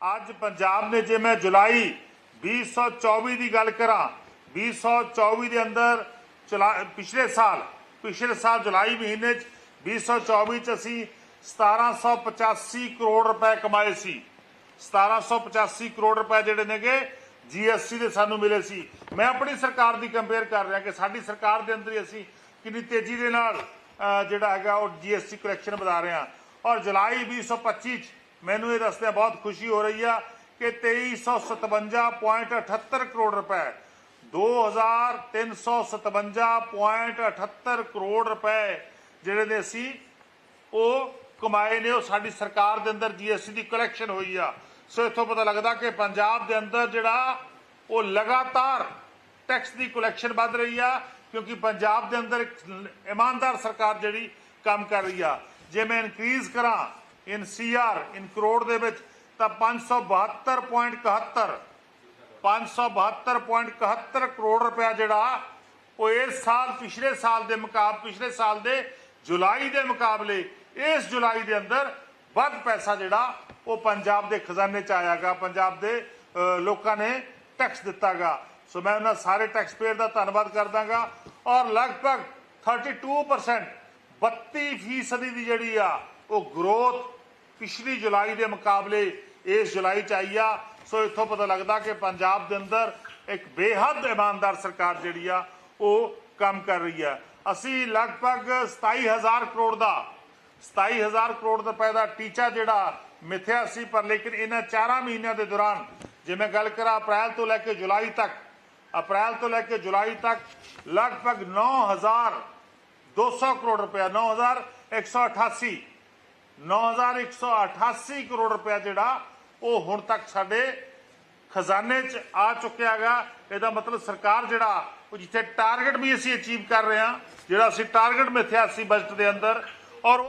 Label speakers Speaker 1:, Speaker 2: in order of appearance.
Speaker 1: ਅੱਜ ਪੰਜਾਬ ਨੇ ਜੇ ਮੈਂ ਜੁਲਾਈ 2024 ਦੀ ਗੱਲ ਕਰਾਂ 2024 ਦੇ ਅੰਦਰ ਚੁਲਾ- ਪਿਛਲੇ ਸਾਲ ਪਿਛਲੇ ਸਾਲ ਜੁਲਾਈ ਮਹੀਨੇ ਚ 2024 ਚ ਅਸੀਂ 1785 ਕਰੋੜ ਰੁਪਏ ਕਮਾਏ ਸੀ। 1785 ਕਰੋੜ ਰੁਪਏ ਜਿਹੜੇ ਨੇਗੇ ਜੀਐਸਟੀ ਦੇ ਸਾਨੂੰ ਮਿਲੇ ਸੀ। ਮੈਂ ਆਪਣੀ ਸਰਕਾਰ ਦੀ ਕੰਪੇਅਰ ਕਰ ਰਿਹਾ ਕਿ ਸਾਡੀ ਸਰਕਾਰ ਦੇ ਅੰਦਰ ਹੀ ਅਸੀਂ ਕਿੰਨੀ ਤੇਜ਼ੀ ਦੇ ਨਾਲ ਜਿਹੜਾ ਹੈਗਾ ਉਹ ਜੀਐਸਟੀ ਕਲੈਕਸ਼ਨ ਵਧਾ ਰਹੇ ਹਾਂ। ਔਰ ਜੁਲਾਈ 2025 ਚ ਮੈਨੂੰ ਇਹ ਦੱਸਦਿਆਂ ਬਹੁਤ ਖੁਸ਼ੀ ਹੋ ਰਹੀ ਆ ਕਿ 2357.78 ਕਰੋੜ ਰੁਪਏ 2357.78 ਕਰੋੜ ਰੁਪਏ ਜਿਹੜੇ ਨੇ ਅਸੀਂ ਉਹ ਕਮਾਏ ਨੇ, ਉਹ ਸਾਡੀ ਸਰਕਾਰ ਦੇ ਅੰਦਰ ਜੀਐਸਟੀ ਦੀ ਕਲੈਕਸ਼ਨ ਹੋਈ ਆ। ਸੋ ਇੱਥੋਂ ਪਤਾ ਲੱਗਦਾ ਕਿ ਪੰਜਾਬ ਦੇ ਅੰਦਰ ਜਿਹੜਾ ਉਹ ਲਗਾਤਾਰ ਟੈਕਸ ਦੀ ਕਲੈਕਸ਼ਨ ਵੱਧ ਰਹੀ ਆ, ਕਿਉਂਕਿ ਪੰਜਾਬ ਦੇ ਅੰਦਰ ਇਮਾਨਦਾਰ ਸਰਕਾਰ ਜਿਹੜੀ ਕੰਮ ਕਰ ਰਹੀ ਆ। ਜੇ ਮੈਂ ਇਨਕਰੀਜ਼ ਕਰਾਂ ਇਨ ਸੀਆਰ, ਇਨ ਕਰੋੜ ਦੇ ਵਿੱਚ, ਤਾਂ 572.71 572.71 ਕਰੋੜ ਰੁਪਇਆ ਜਿਹੜਾ, ਉਹ ਇਸ ਸਾਲ, ਪਿਛਲੇ ਸਾਲ ਦੇ ਮੁਕਾਬ, ਪਿਛਲੇ ਸਾਲ ਦੇ ਜੁਲਾਈ ਦੇ ਮੁਕਾਬਲੇ, ਇਸ ਜੁਲਾਈ ਦੇ ਅੰਦਰ ਵੱਧ ਪੈਸਾ ਜਿਹੜਾ, ਉਹ ਪੰਜਾਬ ਦੇ ਖਜ਼ਾਨੇ ਚ ਆਇਆਗਾ ਪੰਜਾਬ ਦੇ ਲੋਕਾਂ ਨੇ ਟੈਕਸ ਦਿੱਤਾਗਾ ਸੋ ਮੈਂ ਉਹਨਾਂ ਸਾਰੇ ਟੈਕਸ ਪੇਅਰ ਦਾ ਧੰਨਵਾਦ ਕਰਦਾਗਾ ਔਰ ਲਗਭਗ 32% 32 ਫੀਸਦੀ ਦੀ ਜਿਹੜੀ ਆ, ਉਹ ਗਰੋਥ ਪਿਛਲੀ ਜੁਲਾਈ ਦੇ ਮੁਕਾਬਲੇ ਇਸ ਜੁਲਾਈ ਚ ਆਈ ਆ। ਸੋ ਇੱਥੋਂ ਪਤਾ ਲੱਗਦਾ ਕਿ ਪੰਜਾਬ ਦੇ ਅੰਦਰ ਇੱਕ ਬੇਹੱਦ ਇਮਾਨਦਾਰ ਸਰਕਾਰ ਜਿਹੜੀ ਆ, ਉਹ ਕੰਮ ਕਰ ਰਹੀ ਆ। ਅਸੀਂ ਲਗਭਗ 27000 ਕਰੋੜ ਦਾ 27000 ਕਰੋੜ ਰੁਪਏ ਦਾ ਟੀਚਾ ਜਿਹੜਾ ਮਿਥਿਆ ਸੀ, ਪਰ ਲੇਕਿਨ ਇਹਨਾਂ 4 ਮਹੀਨਿਆਂ ਦੇ ਦੌਰਾਨ, ਜੇ ਮੈਂ ਗੱਲ ਕਰਾਂ ਅਪ੍ਰੈਲ ਤੋਂ ਲੈ ਕੇ ਜੁਲਾਈ ਤੱਕ, ਅਪ੍ਰੈਲ ਤੋਂ ਲੈ ਕੇ ਜੁਲਾਈ ਤੱਕ ਲਗਭਗ 9000 200 ਕਰੋੜ ਰੁਪਇਆ 9188 9188 ਕਰੋੜ ਰੁਪਇਆ ਜਿਹੜਾ ਉਹ ਹੁਣ ਤੱਕ ਸਾਡੇ ਖਜ਼ਾਨੇ 'ਚ ਆ ਚੁੱਕਿਆ ਹੈਗਾ। ਇਹਦਾ ਮਤਲਬ ਸਰਕਾਰ ਜਿਹੜਾ, ਉਹ ਜਿੱਥੇ ਟਾਰਗੇਟ ਵੀ ਅਸੀਂ ਅਚੀਵ ਕਰ ਰਹੇ ਹਾਂ, ਜਿਹੜਾ ਅਸੀਂ ਟਾਰਗੇਟ ਮਿਥਿਆ ਸੀ ਬਜਟ ਦੇ ਅੰਦਰ, ਔਰ